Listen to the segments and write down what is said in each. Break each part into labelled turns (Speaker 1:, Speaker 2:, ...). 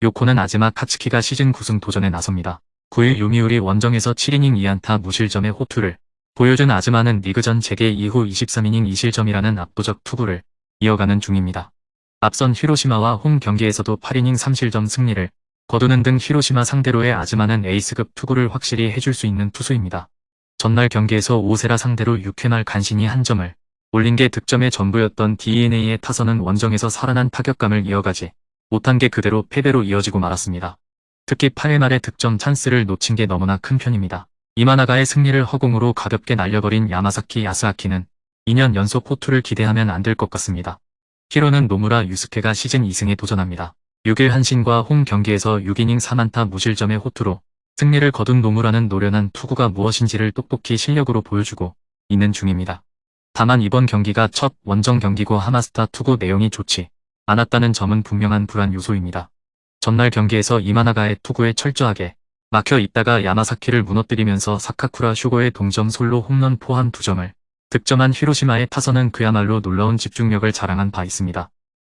Speaker 1: 요코는 아즈마 카츠키가 시즌 9승 도전에 나섭니다. 9일 요미우리 원정에서 7이닝 2안타 무실점의 호투를 보여준 아즈마는 리그전 재개 이후 23이닝 2실점이라는 압도적 투구를 이어가는 중입니다. 앞선 히로시마와 홈 경기에서도 8이닝 3실점 승리를 거두는 등 히로시마 상대로의 아즈마는 에이스급 투구를 확실히 해줄 수 있는 투수입니다. 전날 경기에서 오세라 상대로 6회 말 간신히 한 점을 올린 게 득점의 전부였던 DNA의 타선은 원정에서 살아난 타격감을 이어가지 못한 게 그대로 패배로 이어지고 말았습니다. 특히 8회 말에 득점 찬스를 놓친 게 너무나 큰 편입니다. 이마나가의 승리를 허공으로 가볍게 날려버린 야마사키 야스아키는 2년 연속 호투를 기대하면 안 될 것 같습니다. 히로는 노무라 유스케가 시즌 2승에 도전합니다. 6일 한신과 홈 경기에서 6이닝 3안타 무실점의 호투로 승리를 거둔 노무라는 노련한 투구가 무엇인지를 똑똑히 실력으로 보여주고 있는 중입니다. 다만 이번 경기가 첫 원정 경기고 하마스타 투구 내용이 좋지 않았다는 점은 분명한 불안 요소입니다. 전날 경기에서 이마나가의 투구에 철저하게 막혀 있다가 야마사키를 무너뜨리면서 사카쿠라 슈고의 동점 솔로 홈런 포함 2점을 득점한 히로시마의 타선은 그야말로 놀라운 집중력을 자랑한 바 있습니다.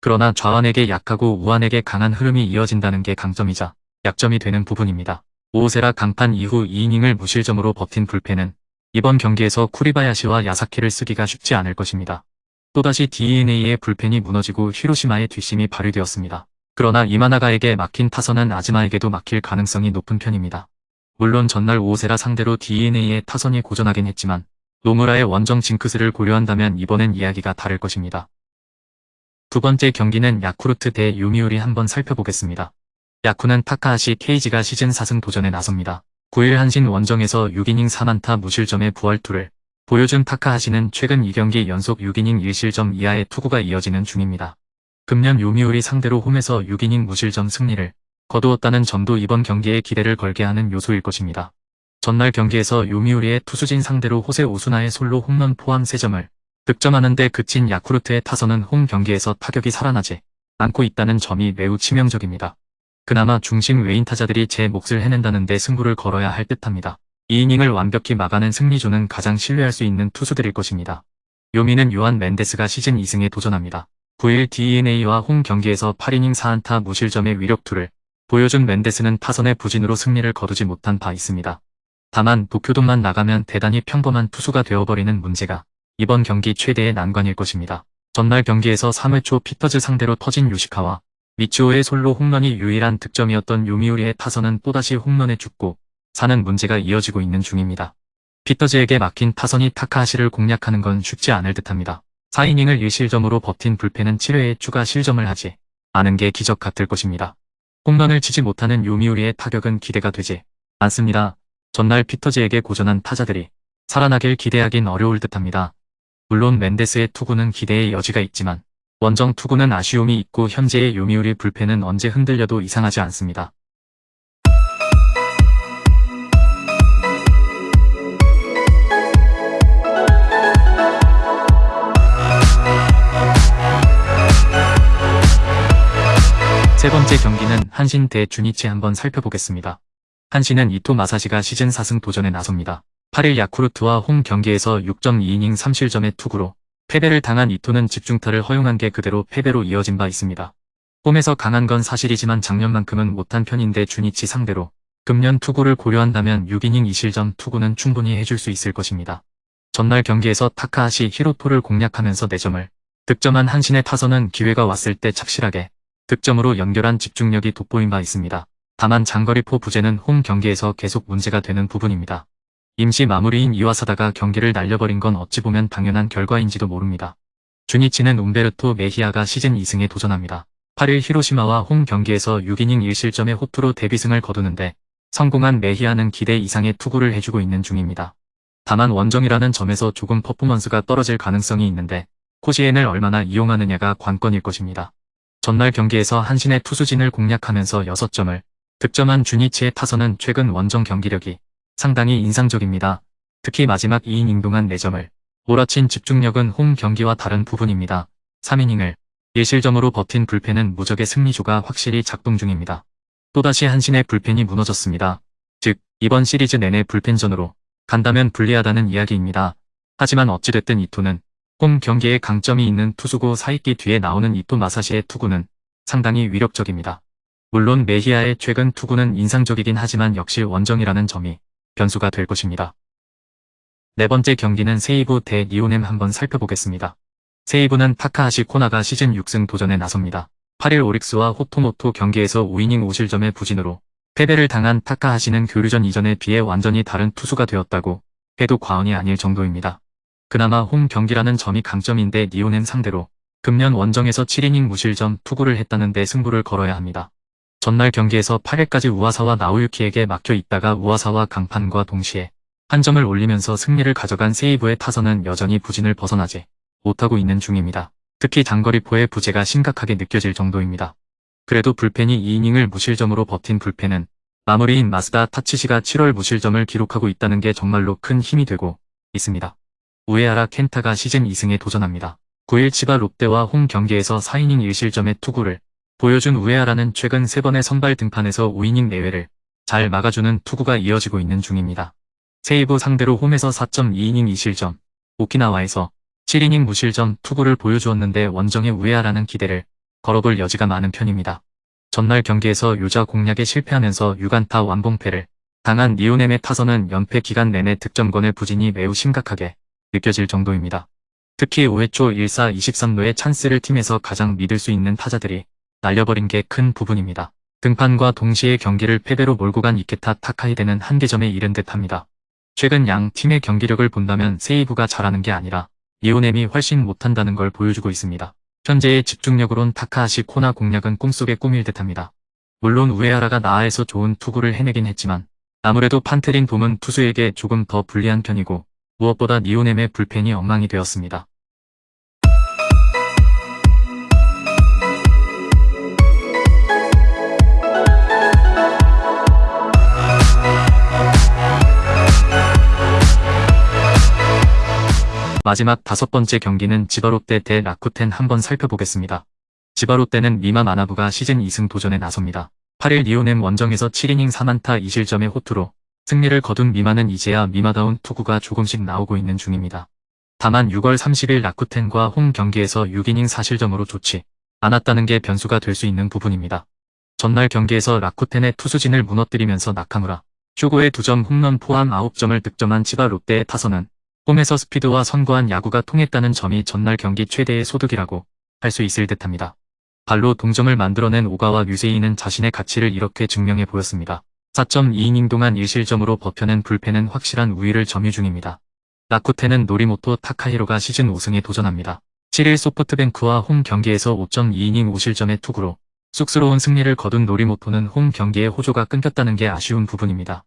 Speaker 1: 그러나 좌완에게 약하고 우완에게 강한 흐름이 이어진다는 게 강점이자 약점이 되는 부분입니다. 오세라 강판 이후 2이닝을 무실점으로 버틴 불펜은 이번 경기에서 쿠리바야시와 야사키를 쓰기가 쉽지 않을 것입니다. 또다시 DNA의 불펜이 무너지고 히로시마의 뒷심이 발휘되었습니다. 그러나 이마나가에게 막힌 타선은 아즈마에게도 막힐 가능성이 높은 편입니다. 물론 전날 오세라 상대로 DNA의 타선이 고전하긴 했지만 노무라의 원정 징크스를 고려한다면 이번엔 이야기가 다를 것입니다. 두 번째 경기는 야쿠르트 대 요미우리 한번 살펴보겠습니다. 야쿠는 타카하시 케이지가 시즌 4승 도전에 나섭니다. 9일 한신 원정에서 6이닝 4만타 무실점의 부활투를 보여준 타카하시는 최근 2경기 연속 6이닝 1실점 이하의 투구가 이어지는 중입니다. 금년 요미우리 상대로 홈에서 6이닝 무실점 승리를 거두었다는 점도 이번 경기에 기대를 걸게 하는 요소일 것입니다. 전날 경기에서 요미우리의 투수진 상대로 호세 오수나의 솔로 홈런 포함 3점을 득점하는데 그친 야쿠르트의 타선은 홈 경기에서 타격이 살아나지 않고 있다는 점이 매우 치명적입니다. 그나마 중심 외인 타자들이 제 몫을 해낸다는데 승부를 걸어야 할 듯합니다. 이 이닝을 완벽히 막아낸 승리조는 가장 신뢰할 수 있는 투수들일 것입니다. 요미는 요한 멘데스가 시즌 2승에 도전합니다. 9일 DNA와 홈 경기에서 8이닝 4안타 무실점의 위력투를 보여준 멘데스는 타선의 부진으로 승리를 거두지 못한 바 있습니다. 다만 도쿄돔만 나가면 대단히 평범한 투수가 되어버리는 문제가 이번 경기 최대의 난관일 것입니다. 전날 경기에서 3회 초 피터즈 상대로 터진 요시카와 미치오의 솔로 홈런이 유일한 득점이었던 요미우리의 타선은 또다시 홈런에 죽고 사는 문제가 이어지고 있는 중입니다. 피터즈에게 막힌 타선이 타카하시를 공략하는 건 쉽지 않을 듯합니다. 4이닝을 1실점으로 버틴 불펜은 7회에 추가 실점을 하지 않은 게 기적 같을 것입니다. 홈런을 치지 못하는 요미우리의 타격은 기대가 되지 않습니다. 전날 피터즈에게 고전한 타자들이 살아나길 기대하긴 어려울 듯합니다. 물론 멘데스의 투구는 기대의 여지가 있지만 원정 투구는 아쉬움이 있고 현재의 요미우리 불펜은 언제 흔들려도 이상하지 않습니다. 세 번째 경기는 한신 대 주니치 한번 살펴보겠습니다. 한신은 이토 마사시가 시즌 4승 도전에 나섭니다. 8일 야쿠르트와 홈 경기에서 6.2이닝 3실점의 투구로 패배를 당한 이토는 집중타를 허용한 게 그대로 패배로 이어진 바 있습니다. 홈에서 강한 건 사실이지만 작년만큼은 못한 편인데 주니치 상대로 금년 투구를 고려한다면 6이닝 2실점 투구는 충분히 해줄 수 있을 것입니다. 전날 경기에서 타카하시 히로토를 공략하면서 4점을 득점한 한신의 타선은 기회가 왔을 때 착실하게 득점으로 연결한 집중력이 돋보인 바 있습니다. 다만 장거리 포 부재는 홈 경기에서 계속 문제가 되는 부분입니다. 임시 마무리인 이와사다가 경기를 날려버린 건 어찌 보면 당연한 결과인지도 모릅니다. 주니치는 움베르토 메히아가 시즌 2승에 도전합니다. 8일 히로시마와 홈 경기에서 6이닝 1실점의 호투로 데뷔승을 거두는데 성공한 메히아는 기대 이상의 투구를 해주고 있는 중입니다. 다만 원정이라는 점에서 조금 퍼포먼스가 떨어질 가능성이 있는데 코시엔을 얼마나 이용하느냐가 관건일 것입니다. 전날 경기에서 한신의 투수진을 공략하면서 6점을 득점한 주니치의 타선은 최근 원정 경기력이 상당히 인상적입니다. 특히 마지막 2이닝 동안 4점을 몰아친 집중력은 홈 경기와 다른 부분입니다. 3이닝을 1실점으로 버틴 불펜은 무적의 승리조가 확실히 작동 중입니다. 또다시 한신의 불펜이 무너졌습니다. 즉, 이번 시리즈 내내 불펜전으로 간다면 불리하다는 이야기입니다. 하지만 어찌됐든 이토는 홈 경기에 강점이 있는 투수고 사이기 뒤에 나오는 이토 마사시의 투구는 상당히 위력적입니다. 물론 메히아의 최근 투구는 인상적이긴 하지만 역시 원정이라는 점이 변수가 될 것입니다. 네 번째 경기는 세이브 대 니오넴 한번 살펴보겠습니다. 세이브는 타카하시 코나가 시즌 6승 도전에 나섭니다. 8일 오릭스와 호토모토 경기에서 5이닝 5실점의 부진으로 패배를 당한 타카하시는 교류전 이전에 비해 완전히 다른 투수가 되었다고 해도 과언이 아닐 정도입니다. 그나마 홈 경기라는 점이 강점인데 니오넴 상대로 금년 원정에서 7이닝 무실점 투구를 했다는데 승부를 걸어야 합니다. 전날 경기에서 8회까지 우와사와 나우유키에게 막혀 있다가 우와사와 강판과 동시에 한 점을 올리면서 승리를 가져간 세이브의 타선은 여전히 부진을 벗어나지 못하고 있는 중입니다. 특히 장거리포의 부재가 심각하게 느껴질 정도입니다. 그래도 불펜이 2이닝을 무실점으로 버틴 불펜은 마무리인 마스다 타치시가 7월 무실점을 기록하고 있다는 게 정말로 큰 힘이 되고 있습니다. 우에하라 켄타가 시즌 2승에 도전합니다. 9일 치바 롯데와 홈 경기에서 4이닝 1실점의 투구를 보여준 우에하라는 최근 3번의 선발 등판에서 5이닝 내외를 잘 막아주는 투구가 이어지고 있는 중입니다. 세이브 상대로 홈에서 4.2이닝 2실점, 오키나와에서 7이닝 무실점 투구를 보여주었는데 원정의 우에하라는 기대를 걸어볼 여지가 많은 편입니다. 전날 경기에서 유자 공략에 실패하면서 6안타 완봉패를 당한 니오넴의 타선은 연패 기간 내내 득점권의 부진이 매우 심각하게 느껴질 정도입니다. 특히 5회 초 1사 23루의 찬스를 팀에서 가장 믿을 수 있는 타자들이 날려버린 게 큰 부분입니다. 등판과 동시에 경기를 패배로 몰고 간 이케타 타카이데는 한계점에 이른 듯합니다. 최근 양 팀의 경기력을 본다면 세이브가 잘하는 게 아니라 이오넴이 훨씬 못한다는 걸 보여주고 있습니다. 현재의 집중력으론 타카하시 코나 공략은 꿈속의 꿈일 듯합니다. 물론 우에하라가 나아에서 좋은 투구를 해내긴 했지만 아무래도 판테린 돔은 투수에게 조금 더 불리한 편이고 무엇보다 니오넴의 불펜이 엉망이 되었습니다. 마지막 다섯 번째 경기는 지바롯데 대 라쿠텐 한번 살펴보겠습니다. 지바롯데는 미마 마나부가 시즌 2승 도전에 나섭니다. 8일 리오넴 원정에서 7이닝 4만타 2실점의 호투로 승리를 거둔 미마는 이제야 미마다운 투구가 조금씩 나오고 있는 중입니다. 다만 6월 30일 라쿠텐과 홈 경기에서 6이닝 4실점으로 좋지 않았다는 게 변수가 될 수 있는 부분입니다. 전날 경기에서 라쿠텐의 투수진을 무너뜨리면서 나카무라, 쇼고의 2점 홈런 포함 9점을 득점한 치바 롯데의 타선은 홈에서 스피드와 선거한 야구가 통했다는 점이 전날 경기 최대의 소득이라고 할 수 있을 듯합니다. 발로 동점을 만들어낸 오가와 류세이는 자신의 가치를 이렇게 증명해 보였습니다. 4.2이닝 동안 1실점으로 버텨낸 불펜은 확실한 우위를 점유 중입니다. 라쿠테는 노리모토 타카히로가 시즌 5승에 도전합니다. 7일 소프트뱅크와 홈 경기에서 5.2이닝 5실점의 투구로 쑥스러운 승리를 거둔 노리모토는 홈 경기에 호조가 끊겼다는 게 아쉬운 부분입니다.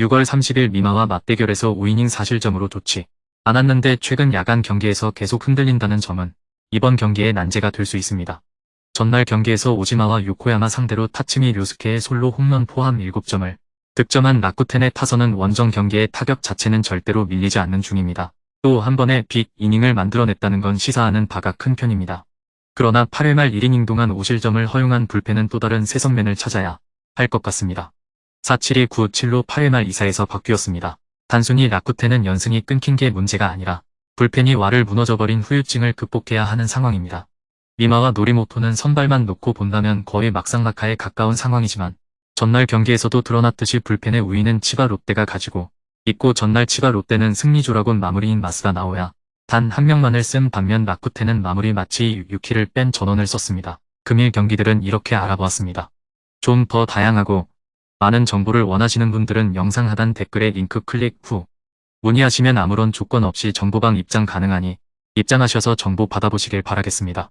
Speaker 1: 6월 30일 미마와 맞대결에서 5이닝 4실점으로 좋지 않았는데 최근 야간 경기에서 계속 흔들린다는 점은 이번 경기의 난제가 될 수 있습니다. 전날 경기에서 오지마와 요코야마 상대로 타츠미 료스케의 솔로 홈런 포함 7점을 득점한 라쿠텐의 타선은 원정 경기의 타격 자체는 절대로 밀리지 않는 중입니다. 또 한 번의 빅 이닝을 만들어냈다는 건 시사하는 바가 큰 편입니다. 그러나 8회 말 1이닝 동안 5실점을 허용한 불펜은 또 다른 새 성면을 찾아야 할 것 같습니다. 4-7이 9-7로 8회 말 2사에서 바뀌었습니다. 단순히 라쿠텐은 연승이 끊긴 게 문제가 아니라 불펜이 와를 무너져버린 후유증을 극복해야 하는 상황입니다. 미마와 노리모토는 선발만 놓고 본다면 거의 막상막하에 가까운 상황이지만 전날 경기에서도 드러났듯이 불펜의 우위는 치바 롯데가 가지고 있고 전날 치바 롯데는 승리조라곤 마무리인 마스가 나오야 단 한 명만을 쓴 반면 라쿠텐은 마무리 마치 6키를 뺀 전원을 썼습니다. 금일 경기들은 이렇게 알아보았습니다. 좀 더 다양하고 많은 정보를 원하시는 분들은 영상 하단 댓글에 링크 클릭 후 문의하시면 아무런 조건 없이 정보방 입장 가능하니 입장하셔서 정보 받아보시길 바라겠습니다.